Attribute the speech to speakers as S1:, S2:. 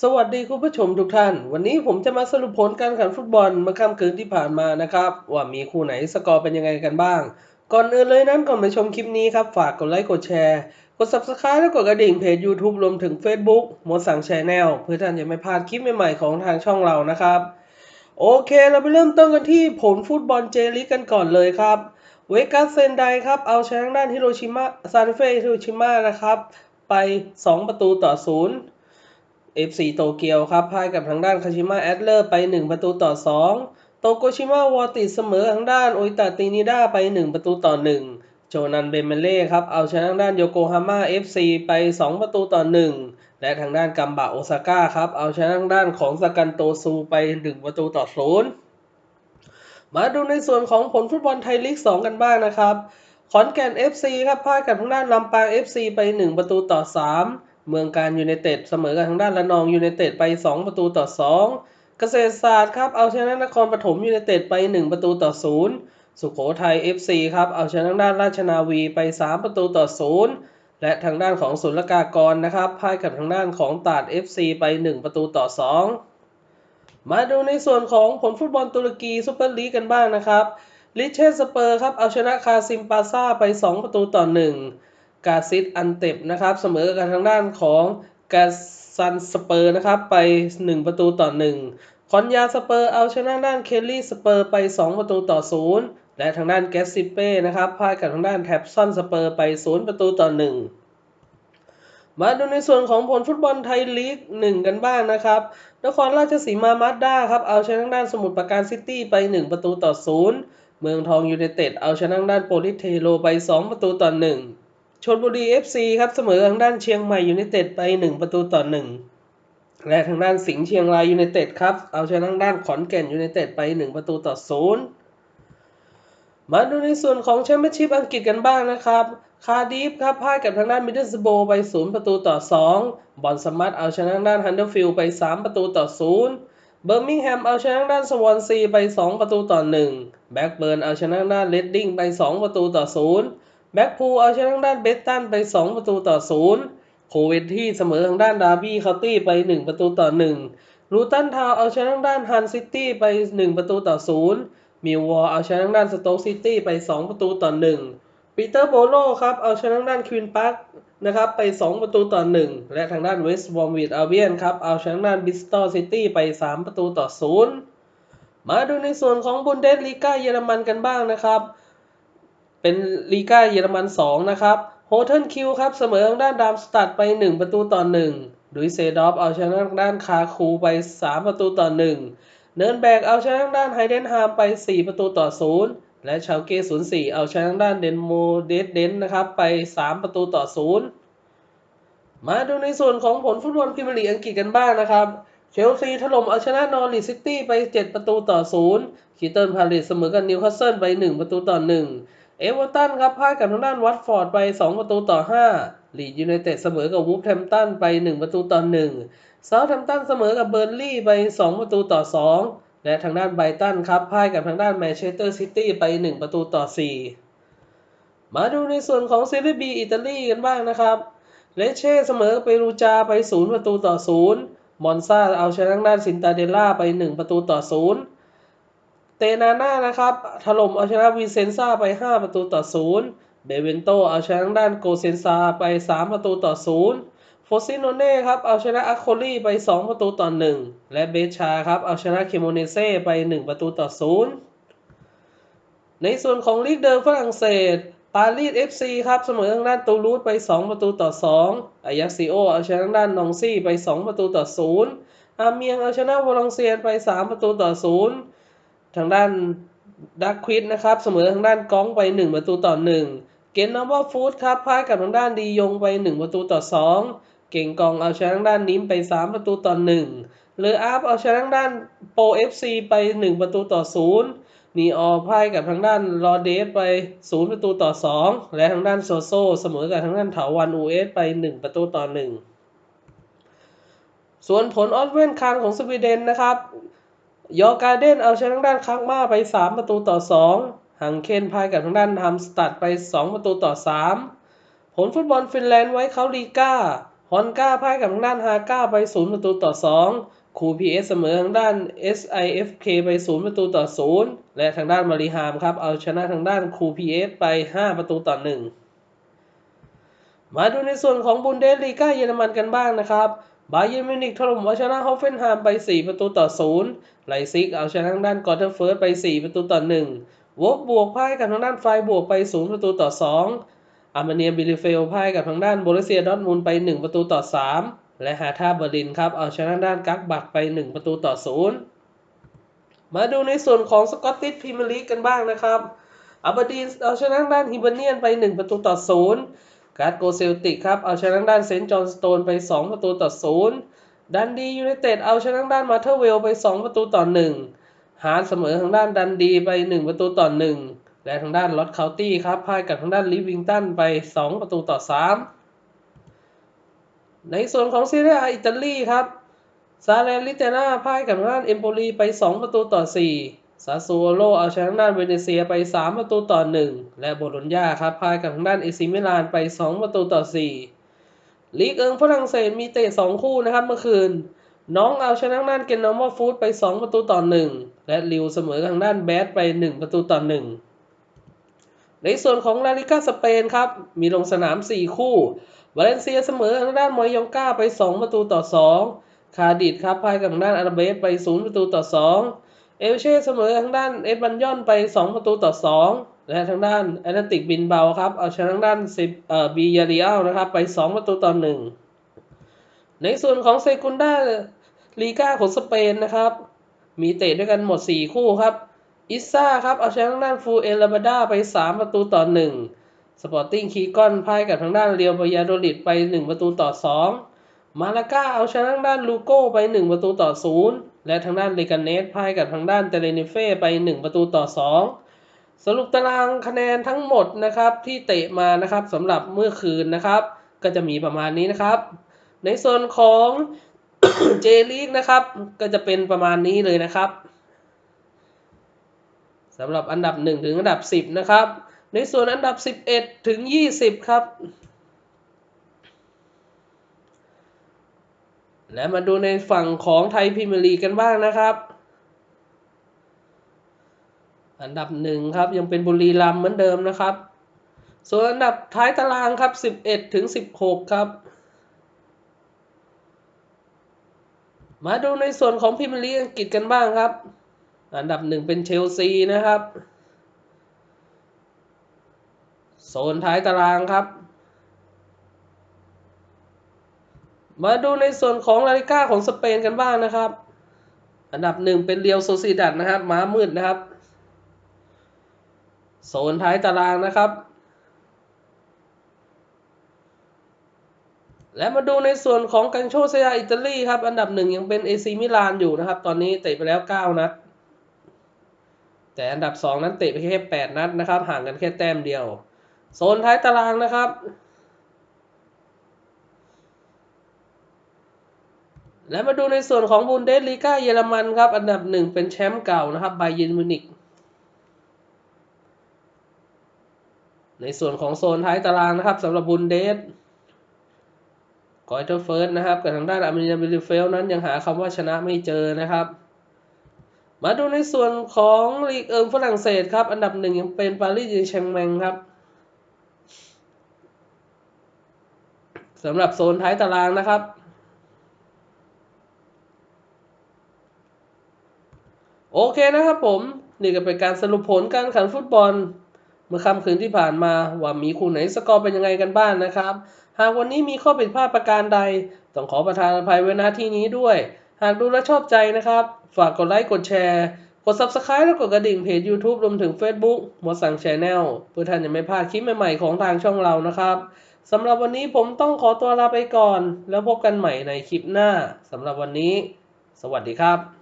S1: สวัสดีคุณผู้ชมทุกท่าน วันนี้ผมจะมาสรุปผลการแข่งขันฟุตบอลเมื่อค่ำคืนที่ผ่านมานะครับ ว่ามีคู่ไหนสกอร์เป็นยังไงกันบ้าง ก่อนอื่นเลยนั้นก่อนไปชมคลิปนี้ครับ ฝากกดไลค์กดแชร์ กด subscribe และกดกระดิ่งเพจ YouTube รวมถึง Facebook มดสั่งแชนแนลเพื่อท่านจะไม่พลาดคลิปใหม่ๆของทางช่องเรานะครับ โอเคเราไปเริ่มต้นกันที่ผลฟุตบอลเจลีกกันก่อนเลยครับเวกัสเซนไดครับเอาชนะด้านฮิโรชิมะซานเฟฮิโรชิมะนะครับไป 2 ประตูต่อ 0 FC โตเกียวครับพ่ายกับทางด้านคาชิมะแอดเลอร์ไป 1 ประตูต่อ 2 โตโกชิมะวอติเสมอทางด้านโออิตาตินิด้าไป 1 ประตูต่อ 1 โจนันเบเมเล่ครับเอาชนะทางด้านโยโกฮาม่า FC ไป 2 ประตูต่อ 1 และทางด้านกัมบะโอซาก้าครับเอาชนะทางด้านของสกันโตซูไป 1 ประตูต่อ 0 มาดูในส่วนของผลฟุตบอลไทยลีก 2 กันบ้างนะครับ ขอนแก่น FC ครับพ่ายกับทางด้านลำปาง FC ไป 1 ประตูต่อ 3 เมืองการยูไนเต็ดเสมอกับทางด้านระนองยูไนเต็ดไป 2 ประตูต่อ 2 เกษตรศาสตร์ครับเอาชนะนครปฐมยูไนเต็ดไป 1 ประตูต่อ 0 สุโขทัย FC ครับเอาชนะทางด้านราชนาวีไป 3 ประตูต่อ 0 และทางด้านของศุลกากรนะครับพ่ายกับทางด้านของตาด FC ไป 1 ประตูต่อ 2 มาดูในส่วนของผลฟุตบอลตุรกีซูเปอร์ลีกกันบ้างนะครับลิเชสเปอร์ครับเอาชนะคาซิมปาซาไป 2 ประตูต่อ 1 กาซิตอันเต็บนะครับเสมอกับทางด้านของกาซันสเปอร์นะครับไป 1 ประตูต่อ 1 คอนยาสเปอร์เอาชนะด้านเคลลี่สเปอร์ไป 2 ประตูต่อ 0 และทางด้านแกสซิเป้นะครับพ่ายกับทางด้านแท็บซอนสเปอร์ไป 0 ประตูต่อ 1มาดูในส่วนของผลฟุตบอลไทยลีก1 กันบ้างนะครับ นครราชสีมามาสด้าครับ เอาชนะทางด้านสมุทรปราการซิตี้ไป 1 ประตูต่อ 0 เมืองทองยูไนเต็ดเอาชนะทางด้านโปลิสเทโรไป 2 ประตูต่อ 1 ชลบุรี FC ครับเสมอทางด้านเชียงใหม่ยูไนเต็ดไป 1 ประตูต่อ 1 และทางด้านสิงห์เชียงรายยูไนเต็ดครับเอาชนะทางด้านขอนแก่นยูไนเต็ดไป 1 ประตูต่อ 0 มาดูในส่วนของแชมเปี้ยนชิพอังกฤษกันบ้างนะครับคาร์ดิฟครับพ่ายกับทางด้านมิดเดิลสโบไป 0 ประตูต่อ 2 บอลสมัตเอาชนะทางด้านฮันเดอร์ฟิลด์ไป 3 ประตูต่อ 0 เบอร์มิงแฮมเอาชนะทางด้านสวอนซีไป 2 ประตูต่อ 1 แบ็กเบิร์นเอาชนะทางด้านเลดดิ้งไป 2 ประตูต่อ 0 แบ็กพูลเอาชนะทางด้านเบสตันไป 2 ประตูต่อ 0 โคเวนที่เสมอทางด้านดาร์บี้เคาน์ตี้ไป 1 ประตูต่อ1ลูตันทาวเอาชนะทางด้านฮันซิตี้ไป 1 ประตูต่อ 0 มิลวอลเอาชนะทางด้านสโต๊กซิตี้ไป 2 ประตูต่อ 1 ปีเตอร์โบโลครับเอาชนะทางด้านควีนพาร์คนะครับไป 2 ประตูต่อ 1 และทางด้านเวสต์บอมวิดอาเวียนครับเอาชนะทางด้านบิสตอลซิตี้ไป 3 ประตูต่อ 0 มาดูในส่วนของบุนเดสลีกาเยอรมันกันบ้างนะครับ เป็นลีกาเยอรมัน2นะครับโฮเทนคิวครับเสมอทางด้านดามสตัดไป 1 ประตูต่อ1ดุยเซดอฟเอาชนะทางด้านคาคูไป 3 ประตูต่อ 1 เนิร์นแบกเอาชนะทางด้านไฮเดนฮามไป 4 ประตูต่อ 0 และชาวเก04 เอาชนะทางด้านเดนโมเดสเดนนะครับไป 3 ประตูต่อ 0 มาดูในส่วนของผลฟุตบอลพรีเมียร์ลีกอังกฤษกันบ้างนะครับเชลซีถล่มเอาชนะนอริทซิตี้ไป 7 ประตูต่อ 0คีเติลพาเลสเสมอกับนิวคาสเซิลไป 1 ประตูต่อ 1 เอเวอร์ตันครับพ่ายกับทางด้านวัตฟอร์ดไป 2 ประตูต่อ5ลีดยูไนเต็ดเสมอกับวูฟแฮมตันไป 1 ประตูต่อ1เซาท์แฮมป์ตันเสมอกับเบอร์ลี่ไป 2 ประตูต่อ 2 และทางด้านไบรตันครับพ่ายกับทางด้านแมนเชสเตอร์ซิตี้ไป 1 ประตูต่อ 4 มาดูในส่วนของซีรีบีอิตาลีกันบ้างนะครับเลเช่เสมอกับเปรูจาไป 0 ประตูต่อ 0 มอนซาเอาชนะทางด้านซินตาเดล่าไป 1 ประตูต่อ 0 เตนาน่านะครับถล่มเอาชนะวีเซนซาไป 5 ประตูต่อ 0 เบเวนโตเอาชนะด้านโกเซนซาไป 3 ประตูต่อ 0 โฟซิโนเน่ครับเอาชนะอัคโคลี่ไป 2 ประตูต่อ 1 และเบชาครับเอาชนะเคโมเนเซ่ไป 1 ประตูต่อ 0 ในส่วนของลีกเดิมฝรั่งเศสปารีส FC ครับเสมอทางด้านตูรูสไป 2 ประตูต่อ 2 อายักซิโอเอาชนะทางด้านนองซี่ไป 2 ประตูต่อ 0 อาเมียงเอาชนะวอลองเซียนไป 3 ประตูต่อ 0 ทางด้านดักควิดนะครับ เสมอทางด้านก้องไป 1 ประตูต่อ 1 เกนนอร์ฟูดครับพ่ายกับทางด้านดียงไป 1 ประตูต่อ 2 เก่งกองเอาชนะทางด้านนิมไป 3 ประตูต่อ 1เลออาร์ฟเอาชนะทางด้านโปรเอฟซีไป 1 ประตูต่อ 0 นีออพ่ายกับทางด้านรอเดสไป 0 ประตูต่อ 2 และทางด้านโซโซเสมอกับทางด้านเถาวันอูเอสไป 1 ประตูต่อ 1 ส่วนผลออสเวนคานของสวีเดนนะครับ ยอร์การ์เดนเอาชนะทางด้านคักมาไป 3 ประตูต่อ 2 หังเคนพายกับทางด้านฮัมสตัดไป 2 ประตูต่อ 3 ผลฟุตบอลฟินแลนด์ไว้เขาลีกาฮฮอนก้าพ่ายกับทางด้านฮาก้าไป 0 ประตูต่อ 2 คูพีเอสเสมอทางด้าน SIFK ไป 0 ประตูต่อ 0 และทางด้านมาริฮามครับ เอาชนะทางด้านคูพีเอสไป 5 ประตูต่อ 1 มาดูในส่วนของบุนเดสลีกาเยอรมันกันบ้างนะครับ บาเยิร์นมิวนิกถล่มเอาชนะฮอฟเฟนไฮามไป 4 ประตูต่อ 0 ไลซิกเอาชนะทางด้านกอร์เทอร์เฟิร์สไป 4 ประตูต่อ 1 วอฟบวกพ่ายกับทางด้านไฟบวกไป 0 ประตูต่อ 2 อาร์เมเนียบิลิเฟลพ่ายกับทางด้านโบรุเซียดอทมุนด์ไป 1 ประตูต่อ 3 และฮาท่าเบอร์ลินครับเอาชนะทางด้านกักบักไป 1 ประตูต่อ 0 มาดูในส่วนของสกอตติชพรีเมียร์ลีกกันบ้างนะครับอาเบอร์ดีนเอาชนะทางด้านฮิเบเนียนไป 1 ประตูต่อ 0 การ์ดโกเซลติกครับ เอาชนะด้านเซนต์จอห์นสโตนไป 2 ประตูต่อ 0 ดันดียูไนเต็ดเอาชนะด้านมาเทอร์เวลไป 2 ประตูต่อ1ฮาร์ดเสมอทางด้านดันดีไป 1 ประตูต่อ 1 และทางด้านลอตเคาน์ตี้ครับพ่ายกับทางด้านลิฟวิงตันไป 2 ประตูต่อ 3 ในส่วนของซีเรียอิตาลีครับซาเลนลิเตนาพ่ายกับทางด้านเอมโปลีไป 2 ประตูต่อ 4 ซาซูโอโลเอาชนะทางด้านเวเนเซียไป 3 ประตูต่อ 1 และโบโลญญาครับพ่ายกับทางด้านเอซิมิลานไป 2 ประตูต่อ 4 ลีกเอิงฝรั่งเศสมีเตะ 2 คู่นะครับเมื่อคืน น้องเอาชนะทางด้านเกนนอมอฟูดไป 2 ประตูต่อ 1 และลิวเสมอทางด้านแบดไป 1 ประตูต่อ 1 ในส่วนของลาลิกาสเปนครับมีลงสนาม 4 คู่วาเลนเซียเสมอทางด้านมอยองกาไป 2 ประตูต่อ 2 คาดิดครับพ่ายกับทางด้านอาราเบสไป 0 ประตูต่อ 2 เอลเช่เสมอทางด้านเอบันยอนไป 2 ประตูต่อ 2 และทางด้านแอตเลติกบินเบาครับ เอาชนะทางด้านซิเอ่อบียาริอัลนะครับ ไป 2 ประตูต่อ 1 ในส่วนของเซกุนด้าลีกาของสเปนนะครับ มีเตะด้วยกันหมด 4 คู่ครับ อิซ่าครับ เอาชนะทางด้านฟูเอลาบาดาไป 3 ประตูต่อ 1 สปอร์ติ้งคีกอนพ่ายกับทางด้านเรียวบายาโดลิดไป 1 ประตูต่อ 2 มาลาก้าเอาชนะทางด้านลูโก้ไป 1 ประตูต่อ 0 และทางด้านเลกาเนสพ่ายกับทางด้านเตเลนิเฟ่ไป 1 ประตูต่อ 2 สรุปตารางคะแนนทั้งหมดนะครับที่เตะมานะครับสำหรับเมื่อคืนนะครับ ก็จะมีประมาณนี้นะครับ ในส่วนของเจลีกนะครับก็จะเป็นประมาณนี้เลยนะครับสำหรับอันดับ 1 ถึงอันดับ 10 นะครับ ในส่วนอันดับ 11 ถึง 20 ครับ และมาดูในฝั่งของไทยพรีเมียร์ลีกกันบ้างนะครับ อันดับหนึ่งครับยังเป็นบุรีรัมย์เหมือนเดิมนะครับ ส่วนอันดับท้ายตารางครับ 11 ถึง 16 ครับ มาดูในส่วนของพรีเมียร์ลีกอังกฤษกันบ้างครับ อันดับหนึ่งเป็นเชลซีนะครับ โซนท้ายตารางครับ มาดูในส่วนของลาลิก้าของสเปนกันบ้างนะครับ อันดับหนึ่งเป็นเรียวโซซิดัดนะครับ ม้ามืดนะครับ โซนท้ายตารางนะครับ และมาดูในส่วนของกังโชเซียอิตาลีครับ อันดับหนึ่งยังเป็นเอซีมิลานอยู่นะครับ ตอนนี้เตะไปแล้ว 9 นัด แต่อันดับ 2 นั้นเตะไปแค่ 8 นัดนะครับ ห่างกันแค่แต้มเดียว โซนท้ายตารางนะครับ และมาดูในส่วนของบุนเดสลีกาเยอรมันครับ อันดับหนึ่งเป็นแชมป์เก่านะครับไบเยนมิวนิกในส่วนของโซนท้ายตารางนะครับสำหรับบุนเดสกอยเทอร์เฟิร์สนะครับกับทางด้านอาร์เมเนียบิลิเฟลนั้นยังหาคำว่าชนะไม่เจอนะครับ มาดูในส่วนของลีกเอิงฝรั่งเศสครับ อันดับหนึ่งยังเป็นปารีสแชงแมงครับสำหรับโซนท้ายตารางนะครับ โอเคนะครับผม นี่ก็เป็นการสรุปผลการแข่งขันฟุตบอล เมื่อค่ำคืนที่ผ่านมาว่ามีคู่ไหนสกอร์เป็นยังไงกันบ้างนะครับ หากวันนี้มีข้อผิดพลาดประการใด ต้องขอประทานอภัยไว้ณที่นี้ด้วย หากดูและชอบใจนะครับ ฝากกดไลค์กดแชร์กด Subscribe และกดกระดิ่งเพจ YouTube รวมถึง Facebook หมดสั่ง Channel เพื่อท่านจะไม่พลาดคลิปใหม่ๆของทางช่องเรานะครับสำหรับวันนี้ผมต้องขอตัวลาไปก่อน แล้วพบกันใหม่ในคลิปหน้าสำหรับวันนี้ สวัสดีครับ